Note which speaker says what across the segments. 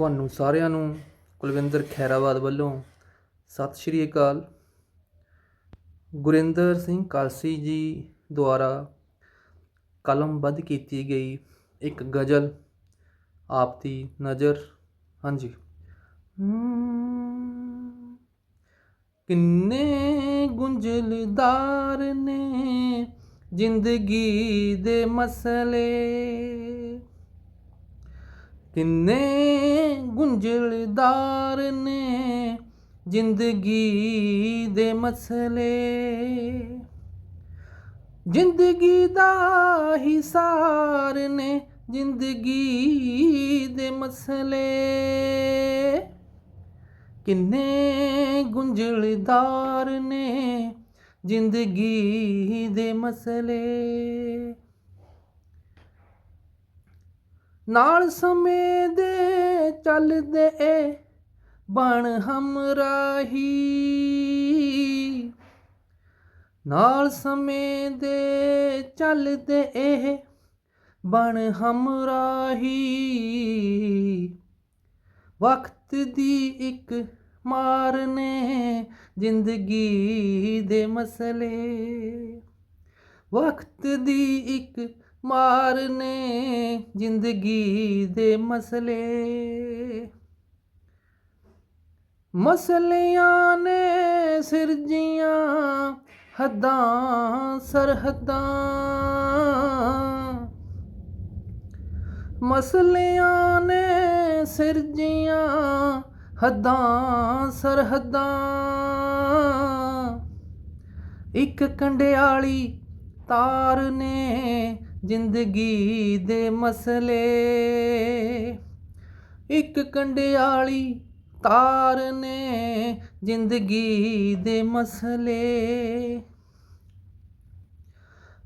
Speaker 1: ਤੁਹਾਨੂੰ ਸਾਰਿਆਂ ਨੂੰ ਕੁਲਵਿੰਦਰ ਖੈਰਾਬਾਦ ਵੱਲੋਂ ਸਤਿ ਸ਼੍ਰੀ ਅਕਾਲ। ਗੁਰਿੰਦਰ ਸਿੰਘ ਕਾਲਸੀ ਜੀ ਦੁਆਰਾ ਕਲਮਬੱਧ ਕੀਤੀ ਗਈ ਇੱਕ ਗਜ਼ਲ, ਆਪ ਦੀ ਨਜ਼ਰ। ਹਾਂਜੀ। ਕਿੰਨੇ ਗੁੰਝਲਦਾਰ ਨੇ ਜ਼ਿੰਦਗੀ ਦੇ ਮਸਲੇ। ਕਿੰਨੇ ਗੁੰਝਲਦਾਰ ਨੇ ਜ਼ਿੰਦਗੀ ਦੇ ਮਸਲੇ। ਜ਼ਿੰਦਗੀ ਦਾ ਹਿਸਾਰ ਨੇ ਜ਼ਿੰਦਗੀ ਦੇ ਮਸਲੇ। ਕਿੰਨੇ ਗੁੰਝਲਦਾਰ ਨੇ ਜ਼ਿੰਦਗੀ ਦੇ ਮਸਲੇ। ਨਾਲ ਸਮੇਂ ਦੇ ਚੱਲਦੇ ਏ, ਬਣ ਹਮਰਾਹੀ। ਨਾਲ ਸਮੇਂ ਦੇ ਚੱਲਦੇ ਏ, ਬਣ ਹਮਰਾਹੀ। ਵਕਤ ਦੀ ਇੱਕ ਮਾਰ ਨੇ ਜ਼ਿੰਦਗੀ ਦੇ ਮਸਲੇ। ਵਕਤ ਦੀ ਇੱਕ ਮਾਰਨੇ ਜ਼ਿੰਦਗੀ ਦੇ ਮਸਲੇ। ਮਸਲਿਆਂ ਨੇ ਸਿਰਜੀਆਂ ਹੱਦਾਂ, ਸਰਹੱਦਾਂ। ਮਸਲਿਆਂ ਨੇ ਸਿਰਜੀਆਂ ਹੱਦਾਂ, ਸਰਹੱਦਾਂ। ਇੱਕ ਕੰਡਿਆਲੀ ਤਾਰ ਨੇ ਜ਼ਿੰਦਗੀ ਦੇ ਮਸਲੇ। ਇੱਕ ਕੰਡਿਆਲੀ ਤਾਰ ਨੇ ਜ਼ਿੰਦਗੀ ਦੇ ਮਸਲੇ।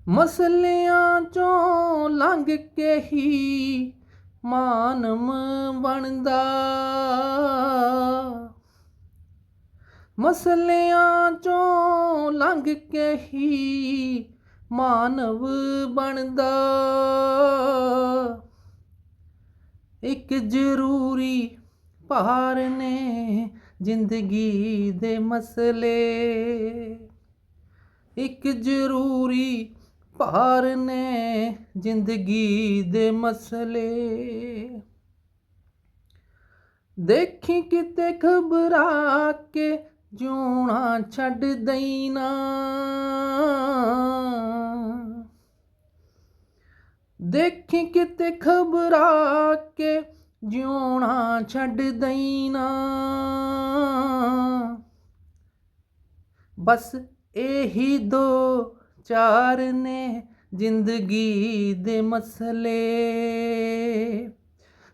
Speaker 1: ਮਸਲਿਆਂ ਚੋਂ ਲੰਘ ਕੇ ਹੀ ਮਾਨਵ ਬਣਦਾ। ਮਸਲਿਆਂ ਚੋਂ ਲੰਘ ਕੇ ਹੀ ਮਾਨਵ ਬਣਦਾ। ਇੱਕ ਜ਼ਰੂਰੀ ਭਾਰ ਨੇ ਜ਼ਿੰਦਗੀ ਦੇ ਮਸਲੇ। ਇੱਕ ਜ਼ਰੂਰੀ ਭਾਰ ਨੇ ਜ਼ਿੰਦਗੀ ਦੇ ਮਸਲੇ। ਦੇਖੀ ਕਿਤੇ ਖਬਰਾ ਕੇ ਜਿਉਣਾ ਛੱਡ ਦਈਨਾ ਦੇਖੀ ਕਿਤੇ ਖਬਰਾ ਕੇ ਜਿਉਣਾ ਛੱਡ ਦਈਨਾ ਬਸ ਇਹੀ ਦੋ ਚਾਰ ਨੇ ਜ਼ਿੰਦਗੀ ਦੇ ਮਸਲੇ।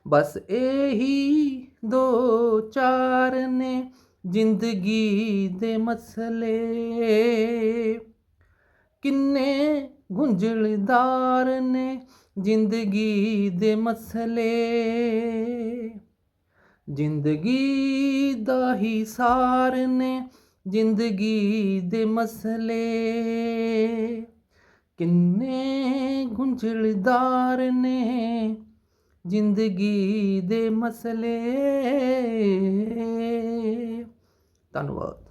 Speaker 1: ਬਸ ਇਹੀ ਦੋ ਚਾਰ ਨੇ ਜ਼ਿੰਦਗੀ ਦੇ ਮਸਲੇ। ਕਿੰਨੇ ਗੁੰਝਲਦਾਰ ਨੇ ਜ਼ਿੰਦਗੀ ਦੇ ਮਸਲੇ। ਜ਼ਿੰਦਗੀ ਦਾ ਹੀ ਸਾਰ ਨੇ ਜ਼ਿੰਦਗੀ ਦੇ ਮਸਲੇ। ਕਿੰਨੇ ਗੁੰਝਲਦਾਰ ਨੇ ਜ਼ਿੰਦਗੀ ਦੇ ਮਸਲੇ। ਧੰਨਵਾਦ।